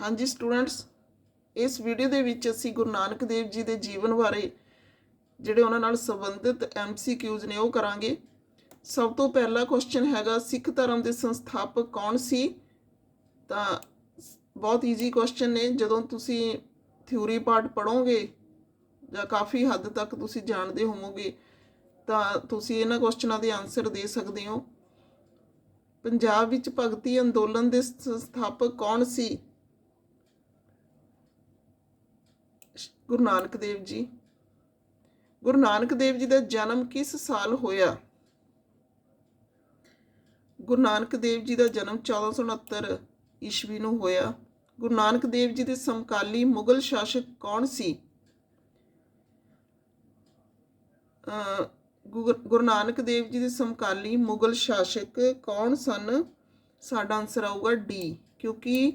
ਹਾਂਜੀ ਸਟੂਡੈਂਟਸ, ਇਸ ਵੀਡੀਓ ਦੇ ਵਿੱਚ ਅਸੀਂ ਗੁਰੂ ਨਾਨਕ ਦੇਵ ਜੀ ਦੇ ਜੀਵਨ ਬਾਰੇ, ਜਿਹੜੇ ਉਹਨਾਂ ਨਾਲ ਸੰਬੰਧਿਤ ਐਮਸੀਕਿਊਜ਼ ਨੇ ਉਹ ਕਰਾਂਗੇ। ਸਭ ਤੋਂ ਪਹਿਲਾ ਕੁਐਸਚਨ ਹੈਗਾ, ਸਿੱਖ ਧਰਮ ਦੇ ਸੰਸਥਾਪਕ ਕੌਣ ਸੀ? ਤਾਂ ਬਹੁਤ ਈਜ਼ੀ ਕੁਐਸਚਨ ਨੇ, ਜਦੋਂ ਤੁਸੀਂ ਥਿਊਰੀ ਪਾਰਟ ਪੜੋਗੇ ਜਾਂ ਕਾਫੀ ਹੱਦ ਤੱਕ ਤੁਸੀਂ ਜਾਣਦੇ ਹੋਵੋਗੇ, ਤਾਂ ਤੁਸੀਂ ਇਹਨਾਂ ਕੁਐਸਚਨਾਂ ਦੇ ਆਨਸਰ ਦੇ ਸਕਦੇ ਹੋ। ਪੰਜਾਬ ਵਿੱਚ ਭਗਤੀ ਅੰਦੋਲਨ ਦੇ ਸੰਸਥਾਪਕ ਕੌਣ ਸੀ? ਗੁਰੂ ਨਾਨਕ ਦੇਵ ਜੀ। ਗੁਰੂ ਨਾਨਕ ਦੇਵ ਜੀ ਦਾ ਜਨਮ ਕਿਸ ਸਾਲ ਹੋਇਆ? ਗੁਰੂ ਨਾਨਕ ਦੇਵ ਜੀ ਦਾ ਜਨਮ 1469 ਈਸਵੀ ਨੂੰ ਹੋਇਆ। ਗੁਰੂ ਨਾਨਕ ਦੇਵ ਜੀ ਦੇ ਸਮਕਾਲੀ ਮੁਗਲ ਸ਼ਾਸਕ ਕੌਣ ਸੀ? ਗੁਰੂ ਨਾਨਕ ਦੇਵ ਜੀ ਦੇ ਸਮਕਾਲੀ ਮੁਗਲ ਸ਼ਾਸਕ ਕੌਣ ਸਨ? ਸਾਡਾ ਆਨਸਰ ਆਊਗਾ ਡੀ, ਕਿਉਂਕਿ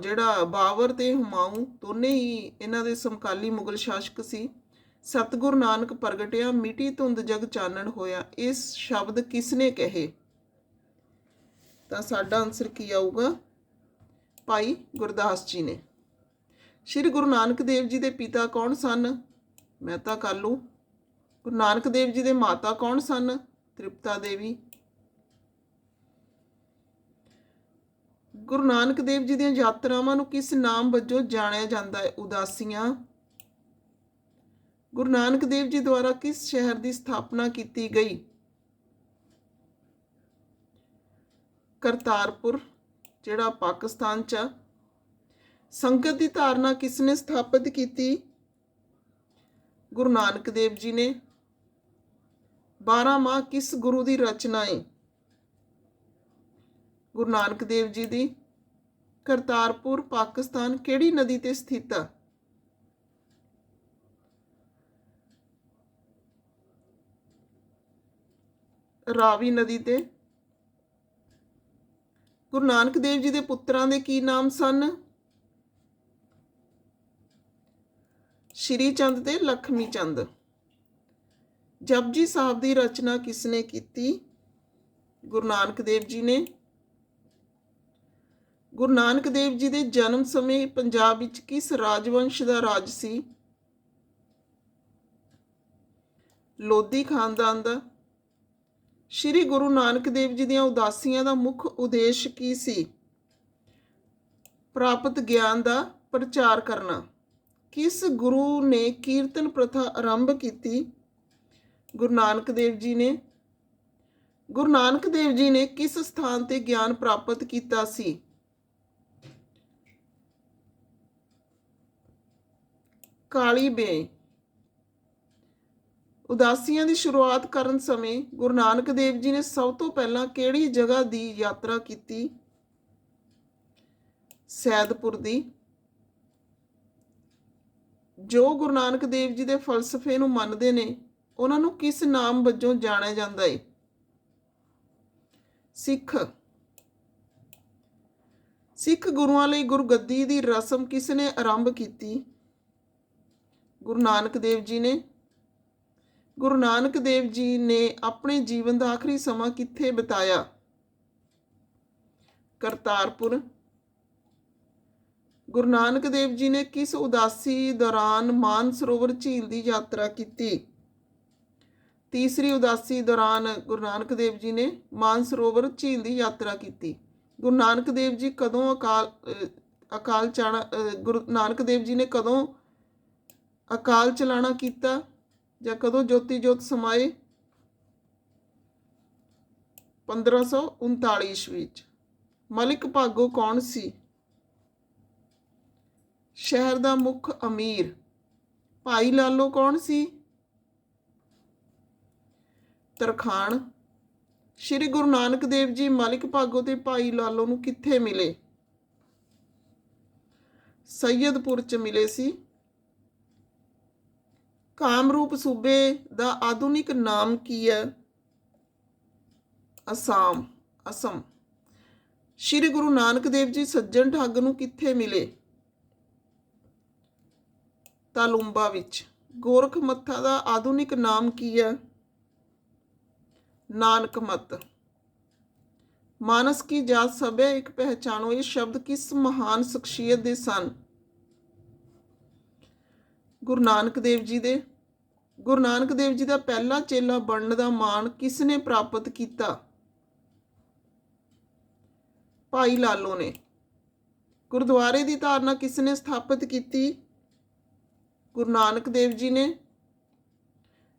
ਜਿਹੜਾ ਬਾਬਰ ਤੇ ਹੁਮਾਯੂੰ ਦੋਨੇ ਹੀ ਇਹਨਾਂ ਦੇ ਸਮਕਾਲੀ ਮੁਗਲ ਸ਼ਾਸਕ ਸੀ। ਸਤਿਗੁਰੂ ਨਾਨਕ ਪ੍ਰਗਟਿਆ, ਮਿੱਟੀ ਧੁੰਦ ਜਗ ਚਾਨਣ ਹੋਇਆ, ਇਸ ਸ਼ਬਦ ਕਿਸਨੇ ਕਹੇ? ਤਾਂ ਸਾਡਾ ਆਨਸਰ ਕੀ ਆਊਗਾ? ਭਾਈ ਗੁਰਦਾਸ ਜੀ ਨੇ। ਸ਼੍ਰੀ ਗੁਰੂ ਨਾਨਕ ਦੇਵ ਜੀ ਦੇ ਪਿਤਾ ਕੌਣ ਸਨ? ਮਹਿਤਾ ਕਾਲੂ ਗੁਰੂ ਨਾਨਕ ਦੇਵ ਜੀ ਦੇ ਮਾਤਾ ਕੌਣ ਸਨ? ਤ੍ਰਿਪਤਾ ਦੇਵੀ ਗੁਰੂ ਨਾਨਕ ਦੇਵ ਜੀ ਦੀਆਂ ਯਾਤਰਾਵਾਂ ਨੂੰ ਕਿਸ ਨਾਮ ਵਜੋਂ ਜਾਣਿਆ ਜਾਂਦਾ ਹੈ? ਉਦਾਸੀਆਂ। ਗੁਰੂ ਨਾਨਕ ਦੇਵ ਜੀ ਦੁਆਰਾ ਕਿਸ ਸ਼ਹਿਰ ਦੀ ਸਥਾਪਨਾ ਕੀਤੀ ਗਈ? ਕਰਤਾਰਪੁਰ, ਜਿਹੜਾ ਪਾਕਿਸਤਾਨ ਚ ਆ। ਸੰਗਤ ਦੀ ਧਾਰਨਾ ਕਿਸ ਨੇ ਸਥਾਪਿਤ ਕੀਤੀ? ਗੁਰੂ ਨਾਨਕ ਦੇਵ ਜੀ ਨੇ। 12 ਮਾਹ ਕਿਸ ਗੁਰੂ ਦੀ ਰਚਨਾ ਹੈ ਗੁਰੂ ਨਾਨਕ ਦੇਵ ਜੀ ਦੀ ਕਰਤਾਰਪੁਰ, ਪਾਕਿਸਤਾਨ ਕਿਹੜੀ ਨਦੀ ਤੇ ਸਥਿਤ ਆ? ਰਾਵੀ ਨਦੀ ਤੇ। ਗੁਰੂ ਨਾਨਕ ਦੇਵ ਜੀ ਦੇ ਪੁੱਤਰਾਂ ਦੇ ਕੀ ਨਾਮ ਸਨ? ਸ਼੍ਰੀ ਚੰਦ ਤੇ ਲਖਮੀ ਚੰਦ। ਜਪਜੀ ਸਾਹਿਬ ਦੀ ਰਚਨਾ ਕਿਸ ਨੇ ਕੀਤੀ? ਗੁਰੂ ਨਾਨਕ ਦੇਵ ਜੀ ਨੇ। ਗੁਰੂ ਨਾਨਕ ਦੇਵ ਜੀ ਦੇ ਜਨਮ ਸਮੇਂ ਪੰਜਾਬ ਵਿੱਚ ਕਿਸ ਰਾਜਵੰਸ਼ ਦਾ ਰਾਜ ਸੀ? ਲੋਧੀ ਖਾਨਦਾਨ ਦਾ। ਸ਼੍ਰੀ ਗੁਰੂ ਨਾਨਕ ਦੇਵ ਜੀ ਦੀਆਂ ਉਦਾਸੀਆਂ ਦਾ ਮੁੱਖ ਉਦੇਸ਼ ਕੀ ਸੀ? ਪ੍ਰਾਪਤ ਗਿਆਨ ਦਾ ਪ੍ਰਚਾਰ ਕਰਨਾ। ਕਿਸ ਗੁਰੂ ਨੇ ਕੀਰਤਨ ਪ੍ਰਥਾ ਆਰੰਭ ਕੀਤੀ? ਗੁਰੂ ਨਾਨਕ ਦੇਵ ਜੀ ਨੇ। ਗੁਰੂ ਨਾਨਕ ਦੇਵ ਜੀ ਨੇ ਕਿਸ ਸਥਾਨ ਤੇ ਗਿਆਨ ਪ੍ਰਾਪਤ ਕੀਤਾ ਸੀ? ਕਾਲੀ ਬੇ। ਉਦਾਸੀਆਂ ਦੀ ਸ਼ੁਰੂਆਤ ਕਰਨ ਸਮੇਂ ਗੁਰੂ ਨਾਨਕ ਦੇਵ ਜੀ ਨੇ ਸਭ ਤੋਂ ਪਹਿਲਾਂ ਕਿਹੜੀ ਜਗ੍ਹਾ ਦੀ ਯਾਤਰਾ ਕੀਤੀ? ਸੈਦਪੁਰ ਦੀ। ਜੋ ਗੁਰੂ ਨਾਨਕ ਦੇਵ ਜੀ ਦੇ ਫਲਸਫੇ ਨੂੰ ਮੰਨਦੇ ਨੇ, ਉਹਨਾਂ ਨੂੰ ਕਿਸ ਨਾਮ ਵਜੋਂ ਜਾਣਿਆ ਜਾਂਦਾ ਹੈ ਸਿੱਖ। ਸਿੱਖ ਗੁਰੂਆਂ ਲਈ ਗੁਰਗੱਦੀ ਦੀ ਰਸਮ ਕਿਸ ਨੇ ਆਰੰਭ ਕੀਤੀ? ਗੁਰੂ ਨਾਨਕ ਦੇਵ ਜੀ ਨੇ। ਗੁਰੂ ਨਾਨਕ ਦੇਵ ਜੀ ਨੇ ਆਪਣੇ ਜੀਵਨ ਦਾ ਆਖਰੀ ਸਮਾਂ ਕਿੱਥੇ ਬਿਤਾਇਆ? ਕਰਤਾਰਪੁਰ। ਗੁਰੂ ਨਾਨਕ ਦੇਵ ਜੀ ਨੇ ਕਿਸ ਉਦਾਸੀ ਦੌਰਾਨ ਮਾਨ ਸਰੋਵਰ ਝੀਲ ਦੀ ਯਾਤਰਾ ਕੀਤੀ? ਤੀਸਰੀ ਉਦਾਸੀ ਦੌਰਾਨ ਗੁਰੂ ਨਾਨਕ ਦੇਵ ਜੀ ਨੇ ਮਾਨ ਸਰੋਵਰ ਝੀਲ ਦੀ ਯਾਤਰਾ ਕੀਤੀ। ਗੁਰੂ ਨਾਨਕ ਦੇਵ ਜੀ ਕਦੋਂ ਅਕਾਲ ਅਕਾਲ ਚਾਣਾ ਗੁਰੂ ਨਾਨਕ ਦੇਵ ਜੀ ਨੇ ਕਦੋਂ ਅਕਾਲ ਚਲਾਣਾ ਕੀਤਾ ਜਾਂ ਕਦੋਂ ਜੋਤੀ ਜੋਤ ਸਮਾਏ? 1539 ਈਸਵੀ ਵਿੱਚ ਮਲਿਕ ਭਾਗੋ ਕੌਣ ਸੀ? ਸ਼ਹਿਰ ਦਾ ਮੁੱਖ ਅਮੀਰ। ਭਾਈ ਲਾਲੋ ਕੌਣ ਸੀ? ਤਰਖਾਣ। ਸ਼੍ਰੀ ਗੁਰੂ ਨਾਨਕ ਦੇਵ ਜੀ ਮਲਿਕ ਭਾਗੋ ਤੇ ਭਾਈ ਲਾਲੋ ਨੂੰ ਕਿੱਥੇ ਮਿਲੇ? ਸੈਯਦਪੁਰ ਚ ਮਿਲੇ ਸੀ। ਕਾਮਰੂਪ ਸੂਬੇ ਦਾ ਆਧੁਨਿਕ ਨਾਮ ਕੀ ਹੈ? ਅਸਾਮ, ਅਸਮ। ਸ਼੍ਰੀ ਗੁਰੂ ਨਾਨਕ ਦੇਵ ਜੀ ਸੱਜਣ ਠੱਗ ਨੂੰ ਕਿੱਥੇ ਮਿਲੇ? ਤਾਲੁੰਬਾ ਵਿੱਚ। ਗੋਰਖ ਮੱਥਾ ਦਾ ਆਧੁਨਿਕ ਨਾਮ ਕੀ ਹੈ? ਨਾਨਕ ਮਤ। ਮਾਨਸ ਕੀ ਜਾਤ ਸਭੈ ਇੱਕ ਪਹਿਚਾਨੋ ਇਹ ਸ਼ਬਦ ਕਿਸ ਮਹਾਨ ਸ਼ਖਸੀਅਤ ਦੇ ਸਨ? ਗੁਰੂ ਨਾਨਕ ਦੇਵ ਜੀ ਦੇ। ਗੁਰੂ ਨਾਨਕ ਦੇਵ ਜੀ ਦਾ ਪਹਿਲਾ ਚੇਲਾ ਬਣਨ ਦਾ ਮਾਣ ਕਿਸ ਨੇ ਪ੍ਰਾਪਤ ਕੀਤਾ? ਭਾਈ ਲਾਲੋ ਨੇ। ਗੁਰਦੁਆਰੇ ਦੀ ਧਾਰਨਾ ਕਿਸ ਨੇ ਸਥਾਪਿਤ ਕੀਤੀ? ਗੁਰੂ ਨਾਨਕ ਦੇਵ ਜੀ ਨੇ।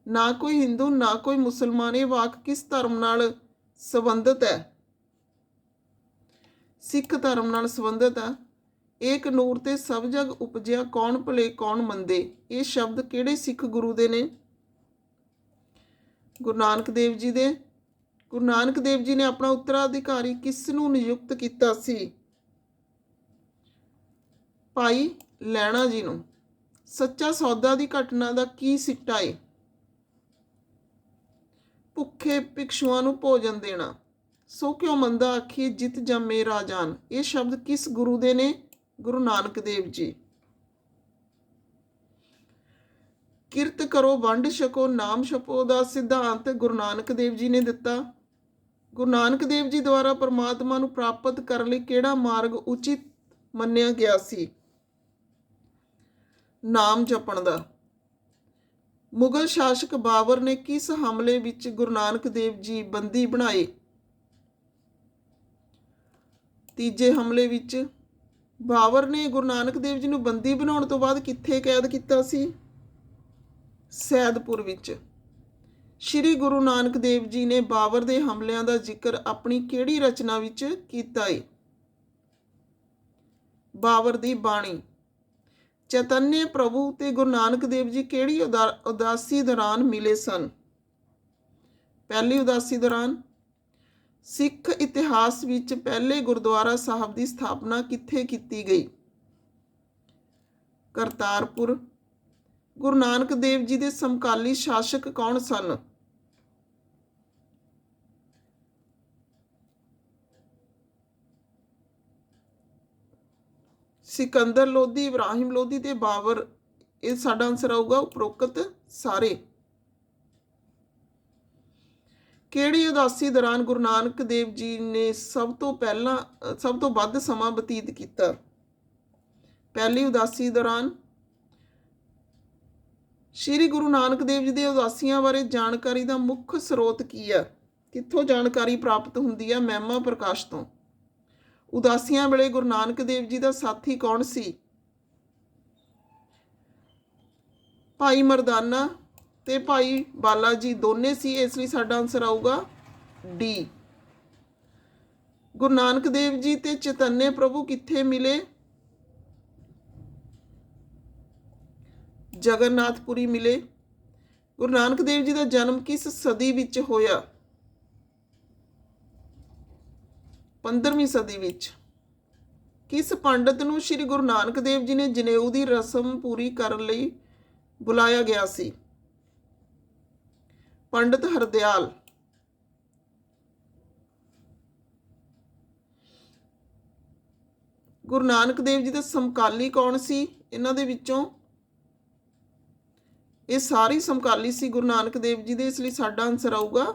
ਨਾ ਕੋਈ ਹਿੰਦੂ, ਨਾ ਕੋਈ ਮੁਸਲਮਾਨ, ਇਹ ਵਾਕ ਕਿਸ ਧਰਮ ਨਾਲ ਸੰਬੰਧਿਤ ਹੈ? ਸਿੱਖ ਧਰਮ ਨਾਲ ਸੰਬੰਧਿਤ ਹੈ। ਏਕ ਨੂਰ ਤੇ ਸਭ ਜਗ ਉਪਜਿਆ ਕੌਣ ਭਲੇ, ਕੌਣ ਮੰਦੇ? ਇਹ ਸ਼ਬਦ ਕਿਹੜੇ ਸਿੱਖ ਗੁਰੂ ਦੇ ਨੇ? ਗੁਰੂ ਨਾਨਕ ਦੇਵ ਜੀ ਦੇ। ਗੁਰੂ ਨਾਨਕ ਦੇਵ ਜੀ ਨੇ ਆਪਣਾ ਉੱਤਰਾਧਿਕਾਰੀ ਕਿਸ ਨੂੰ ਨਿਯੁਕਤ ਕੀਤਾ ਸੀ? ਭਾਈ ਲੈਣਾ ਜੀ ਨੂੰ। ਸੱਚਾ ਸੌਦਾ ਦੀ ਘਟਨਾ ਦਾ ਕੀ ਸਿੱਟਾ ਏ? ਭੁੱਖੇ ਭਿਕਸ਼ੂਆਂ ਨੂੰ ਭੋਜਨ ਦੇਣਾ। ਸੋ ਕਿਉ ਮੰਦਾ ਆਖੀ ਜਿਤ ਜੰਮੇ ਰਾਜਾਨ ਇਹ ਸ਼ਬਦ ਕਿਸ ਗੁਰੂ ਦੇ ਨੇ? ਗੁਰੂ ਨਾਨਕ ਦੇਵ ਜੀ। ਕਿਰਤ ਕਰੋ, ਵੰਡ ਛਕੋ, ਨਾਮ ਛਪੋ ਦਾ ਸਿਧਾਂਤ ਗੁਰੂ ਨਾਨਕ ਦੇਵ ਜੀ ਨੇ ਦਿੱਤਾ। ਗੁਰੂ ਨਾਨਕ ਦੇਵ ਜੀ ਦੁਆਰਾ ਪਰਮਾਤਮਾ ਨੂੰ ਪ੍ਰਾਪਤ ਕਰਨ ਲਈ ਕਿਹੜਾ ਮਾਰਗ ਉਚਿਤ ਮੰਨਿਆ ਗਿਆ ਸੀ? ਨਾਮ ਜਪਣ ਦਾ। ਮੁਗਲ ਸ਼ਾਸਕ ਬਾਬਰ ਨੇ ਕਿਸ ਹਮਲੇ ਵਿੱਚ ਗੁਰੂ ਨਾਨਕ ਦੇਵ ਜੀ ਬੰਦੀ ਬਣਾਏ? ਤੀਜੇ ਹਮਲੇ ਵਿੱਚ ਬਾਬਰ ਨੇ ਗੁਰੂ ਨਾਨਕ ਦੇਵ ਜੀ ਨੂੰ ਬੰਦੀ ਬਣਾਉਣ ਤੋਂ ਬਾਅਦ ਕਿੱਥੇ ਕੈਦ ਕੀਤਾ ਸੀ? ਸੈਦਪੁਰ ਵਿੱਚ। ਸ਼੍ਰੀ ਗੁਰੂ ਨਾਨਕ ਦੇਵ ਜੀ ਨੇ ਬਾਬਰ ਦੇ ਹਮਲਿਆਂ ਦਾ ਜ਼ਿਕਰ ਆਪਣੀ ਕਿਹੜੀ ਰਚਨਾ ਵਿੱਚ ਕੀਤਾ ਹੈ ਬਾਬਰ ਦੀ ਬਾਣੀ। ਚੈਤਨਯ ਪ੍ਰਭੂ ਤੇ ਗੁਰੂ ਨਾਨਕ ਦੇਵ ਜੀ ਕਿਹੜੀ ਉਦਾ- ਉਦਾਸੀ ਦੌਰਾਨ ਮਿਲੇ ਸਨ? ਪਹਿਲੀ ਉਦਾਸੀ ਦੌਰਾਨ ਸਿੱਖ ਇਤਿਹਾਸ ਵਿੱਚ ਪਹਿਲੇ ਗੁਰਦੁਆਰਾ ਸਾਹਿਬ ਦੀ ਸਥਾਪਨਾ ਕਿੱਥੇ ਕੀਤੀ ਗਈ? ਕਰਤਾਰਪੁਰ। ਗੁਰੂ ਨਾਨਕ ਦੇਵ ਜੀ ਦੇ ਸਮਕਾਲੀ ਸ਼ਾਸਕ ਕੌਣ ਸਨ? ਸਿਕੰਦਰ ਲੋਧੀ, ਇਬਰਾਹਿਮ ਲੋਧੀ ਤੇ ਬਾਬਰ। ਇਹ ਸਾਡਾ ਆਨਸਰ ਆਊਗਾ ਉਪਰੋਕਤ ਸਾਰੇ। ਕਿਹੜੀ ਉਦਾਸੀ ਦੌਰਾਨ ਗੁਰੂ ਨਾਨਕ ਦੇਵ ਜੀ ਨੇ ਸਭ ਤੋਂ ਪਹਿਲਾਂ, ਸਭ ਤੋਂ ਵੱਧ ਸਮਾਂ ਬਤੀਤ ਕੀਤਾ? ਪਹਿਲੀ ਉਦਾਸੀ ਦੌਰਾਨ ਸ਼੍ਰੀ ਗੁਰੂ ਨਾਨਕ ਦੇਵ ਜੀ ਦੇ ਉਦਾਸੀਆਂ ਬਾਰੇ ਜਾਣਕਾਰੀ ਦਾ ਮੁੱਖ ਸਰੋਤ ਕੀ ਹੈ? ਕਿੱਥੋਂ ਜਾਣਕਾਰੀ ਪ੍ਰਾਪਤ ਹੁੰਦੀ ਹੈ ਮਹਿਮਾ ਪ੍ਰਕਾਸ਼ ਤੋਂ? ਉਦਾਸੀਆਂ ਵੇਲੇ ਗੁਰੂ ਨਾਨਕ ਦੇਵ ਜੀ ਦਾ ਸਾਥੀ ਕੌਣ ਸੀ? ਭਾਈ ਮਰਦਾਨਾ ਤੇ ਭਾਈ ਬਾਲਾ ਜੀ ਦੋਨੇ ਸੀ, ਇਸ ਲਈ ਸਾਡਾ ਆਨਸਰ ਆਊਗਾ ਡੀ ਗੁਰੂ ਨਾਨਕ ਦੇਵ ਜੀ ਤੇ ਚੈਤਨਯ ਪ੍ਰਭੂ ਕਿੱਥੇ ਮਿਲੇ? ਜਗਨਨਾਥਪੁਰੀ ਮਿਲੇ। ਗੁਰੂ ਨਾਨਕ ਦੇਵ ਜੀ ਦਾ ਜਨਮ ਕਿਸ ਸਦੀ ਵਿੱਚ ਹੋਇਆ? 15ਵੀਂ ਸਦੀ ਵਿੱਚ। ਕਿਸ ਪੰਡਤ ਨੂੰ ਸ੍ਰੀ ਗੁਰੂ ਨਾਨਕ ਦੇਵ ਜੀ ਨੇ ਜਨੇਊ ਦੀ ਰਸਮ ਪੂਰੀ ਕਰਨ ਲਈ ਬੁਲਾਇਆ ਗਿਆ ਸੀ? ਪੰਡਤ ਹਰਦਿਆਲ। ਗੁਰੂ ਨਾਨਕ ਦੇਵ ਜੀ ਦੇ ਸਮਕਾਲੀ ਕੌਣ ਸੀ? ਇਹਨਾਂ ਦੇ ਵਿੱਚੋਂ ਇਹ ਸਾਰੀ ਸਮਕਾਲੀ ਸੀ ਗੁਰੂ ਨਾਨਕ ਦੇਵ ਜੀ ਦੇ, ਇਸ ਲਈ ਸਾਡਾ ਆਨਸਰ ਆਊਗਾ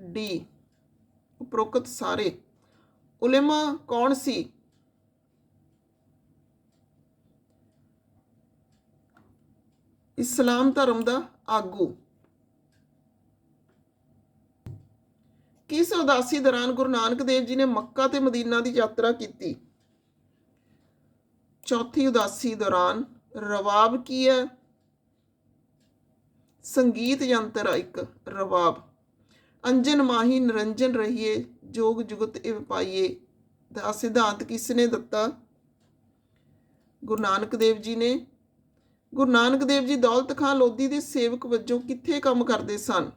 ਡੀ ਉਪਰੋਕਤ ਸਾਰੇ। ਉਲੇਮਾ ਕੌਣ ਸੀ? ਇਸਲਾਮ ਧਰਮ ਦਾ ਆਗੂ। ਕਿਸ ਉਦਾਸੀ ਦੌਰਾਨ ਗੁਰੂ ਨਾਨਕ ਦੇਵ ਜੀ ਨੇ ਮੱਕਾ ਤੇ ਮਦੀਨਾ ਦੀ ਯਾਤਰਾ ਕੀਤੀ। ਚੌਥੀ ਉਦਾਸੀ ਦੌਰਾਨ ਰਵਾਬ ਕੀ ਹੈ? ਸੰਗੀਤ ਯੰਤਰ ਆ ਇੱਕ, ਰਵਾਬ। ਅੰਜਨ ਮਾਹੀ ਨਿਰੰਜਨ ਰਹੀਏ, ਜੋਗ ਜੁਗਤ ਇਵ ਪਾਈਏ। ਦਾ ਸਿਧਾਂਤ ਕਿਸ ਨੇ ਦਿੱਤਾ? ਗੁਰੂ ਨਾਨਕ ਦੇਵ ਜੀ ਨੇ। ਗੁਰੂ ਨਾਨਕ ਦੇਵ ਜੀ ਦੌਲਤ ਖਾਨ ਲੋਧੀ ਦੇ ਸੇਵਕ ਵਜੋਂ ਕਿੱਥੇ ਕੰਮ ਕਰਦੇ ਸਨ?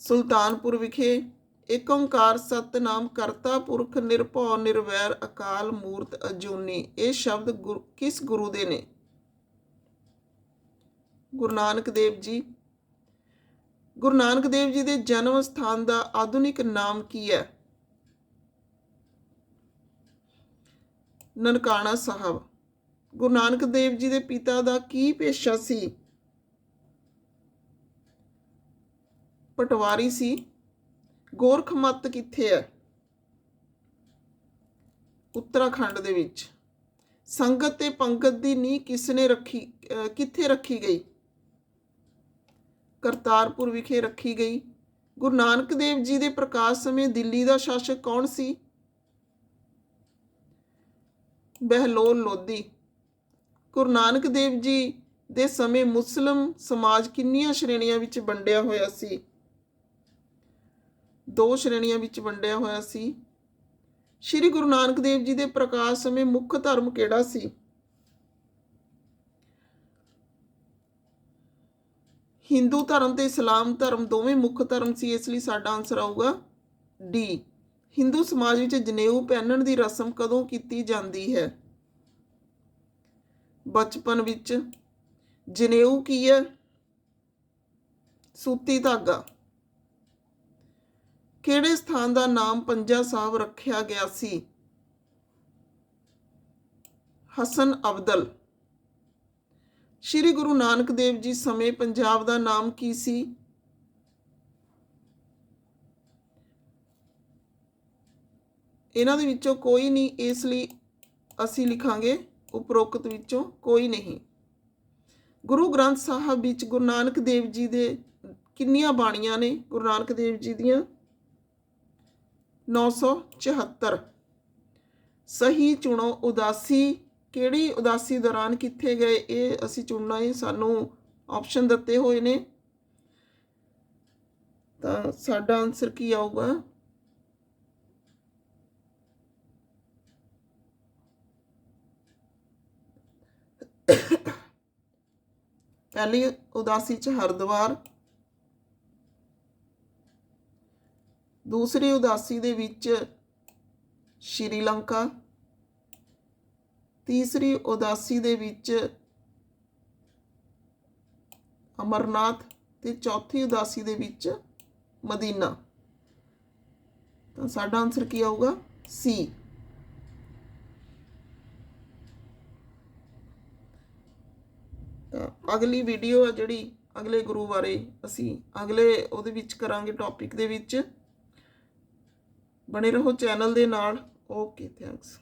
ਸੁਲਤਾਨਪੁਰ ਵਿਖੇ ਏਕ ਓੰਕਾਰ ਸਤਨਾਮ ਕਰਤਾ ਪੁਰਖ ਨਿਰਭਉ ਨਿਰਵੈਰ ਅਕਾਲ ਮੂਰਤ ਅਜੂਨੀ। ਇਹ ਸ਼ਬਦ ਗੁਰ- ਕਿਸ ਗੁਰੂ ਦੇ ਨੇ? ਗੁਰੂ ਨਾਨਕ ਦੇਵ ਜੀ। ਗੁਰੂ ਨਾਨਕ ਦੇਵ ਜੀ ਦੇ ਜਨਮ ਸਥਾਨ ਦਾ ਆਧੁਨਿਕ ਨਾਮ ਕੀ ਹੈ? ਨਨਕਾਣਾ ਸਾਹਿਬ। ਗੁਰੂ ਨਾਨਕ ਦੇਵ ਜੀ ਦੇ ਪਿਤਾ ਦਾ ਕੀ ਪੇਸ਼ਾ ਸੀ? ਪਟਵਾਰੀ ਸੀ। ਗੋਰਖ ਮੱਤ ਕਿੱਥੇ ਹੈ ਉੱਤਰਾਖੰਡ ਦੇ ਵਿੱਚ। ਸੰਗਤ ਤੇ ਪੰਗਤ ਦੀ ਨੀਂਹ ਕਿਸਨੇ ਰੱਖੀ ਕਿੱਥੇ ਰੱਖੀ ਗਈ? ਕਰਤਾਰਪੁਰ ਵਿਖੇ ਰੱਖੀ ਗਈ। ਗੁਰੂ ਨਾਨਕ ਦੇਵ ਜੀ ਦੇ ਪ੍ਰਕਾਸ਼ ਸਮੇਂ ਦਿੱਲੀ ਦਾ ਸ਼ਾਸਕ ਕੌਣ ਸੀ? ਬਹਿਲੋਲ ਲੋਧੀ। ਗੁਰੂ ਨਾਨਕ ਦੇਵ ਜੀ ਦੇ ਸਮੇਂ ਮੁਸਲਮ ਸਮਾਜ ਕਿੰਨੀਆਂ ਸ਼੍ਰੇਣੀਆਂ ਵਿੱਚ ਵੰਡਿਆ ਹੋਇਆ ਸੀ? ਦੋ ਸ਼੍ਰੇਣੀਆਂ ਵਿੱਚ ਵੰਡਿਆ ਹੋਇਆ ਸੀ। ਸ਼੍ਰੀ ਗੁਰੂ ਨਾਨਕ ਦੇਵ ਜੀ ਦੇ ਪ੍ਰਕਾਸ਼ ਸਮੇਂ ਮੁੱਖ ਧਰਮ ਕਿਹੜਾ ਸੀ? ਹਿੰਦੂ ਧਰਮ ਤੇ ਇਸਲਾਮ ਧਰਮ ਦੋਵੇਂ ਮੁੱਖ ਧਰਮ ਸੀ, ਇਸ ਲਈ ਸਾਡਾ ਆਨਸਰ ਆਊਗਾ ਡੀ ਹਿੰਦੂ ਸਮਾਜ ਵਿੱਚ ਜਨੇਊ ਪਹਿਨਣ ਦੀ ਰਸਮ ਕਦੋਂ ਕੀਤੀ ਜਾਂਦੀ ਹੈ? ਬਚਪਨ ਵਿੱਚ। ਜਨੇਊ ਕੀ ਹੈ? ਸੂਤੀ ਧਾਗਾ। ਕਿਹੜੇ ਸਥਾਨ ਦਾ ਨਾਮ ਪੰਜਾ ਸਾਹਿਬ ਰੱਖਿਆ ਗਿਆ ਸੀ? ਹਸਨ ਅਬਦਲ। ਸ਼੍ਰੀ ਗੁਰੂ ਨਾਨਕ ਦੇਵ ਜੀ ਸਮੇਂ ਪੰਜਾਬ ਦਾ ਨਾਮ ਕੀ ਸੀ? ਇਹਨਾਂ ਦੇ ਵਿੱਚੋਂ ਕੋਈ ਨਹੀਂ, ਇਸ ਲਈ ਅਸੀਂ ਲਿਖਾਂਗੇ ਉਪਰੋਕਤ ਵਿੱਚੋਂ ਕੋਈ ਨਹੀਂ। ਗੁਰੂ ਗ੍ਰੰਥ ਸਾਹਿਬ ਵਿੱਚ ਗੁਰੂ ਨਾਨਕ ਦੇਵ ਜੀ ਦੇ ਕਿੰਨੀਆਂ ਬਾਣੀਆਂ ਨੇ? ਗੁਰੂ ਨਾਨਕ ਦੇਵ ਜੀ ਦੀਆਂ 974 ਸਹੀ ਚੁਣੋ ਉਦਾਸੀ। ਕਿਹੜੀ ਉਦਾਸੀ ਦੌਰਾਨ ਕਿੱਥੇ ਗਏ? ਇਹ ਅਸੀਂ ਚੁਣਨਾ ਹੈ, ਸਾਨੂੰ ਆਪਸ਼ਨ ਦਿੱਤੇ ਹੋਏ ਨੇ। ਤਾਂ ਸਾਡਾ ਆਨਸਰ ਕੀ ਆਊਗਾ? ਪਹਿਲੀ ਉਦਾਸੀ ਚ ਹਰਿਦੁਆਰ। ਦੂਸਰੀ ਉਦਾਸੀ ਦੇ ਵਿੱਚ ਸ਼੍ਰੀਲੰਕਾ। ਤੀਸਰੀ ਉਦਾਸੀ ਦੇ ਵਿੱਚ ਅਮਰਨਾਥ ਤੇ ਚੌਥੀ ਉਦਾਸੀ ਦੇ ਵਿੱਚ ਮਦੀਨਾ। ਤਾਂ ਸਾਡਾ ਆਨਸਰ ਕੀ ਆਊਗਾ? ਸੀ ਤਾਂ ਅਗਲੀ ਵੀਡੀਓ ਆ ਜਿਹੜੀ ਅਗਲੇ ਗੁਰੂ ਬਾਰੇ ਅਸੀਂ ਅਗਲੇ ਉਹਦੇ ਵਿੱਚ ਕਰਾਂਗੇ ਟੌਪਿਕ ਦੇ ਵਿੱਚ। ਬਣੇ ਰਹੋ ਚੈਨਲ ਦੇ ਨਾਲ। Okay thanks.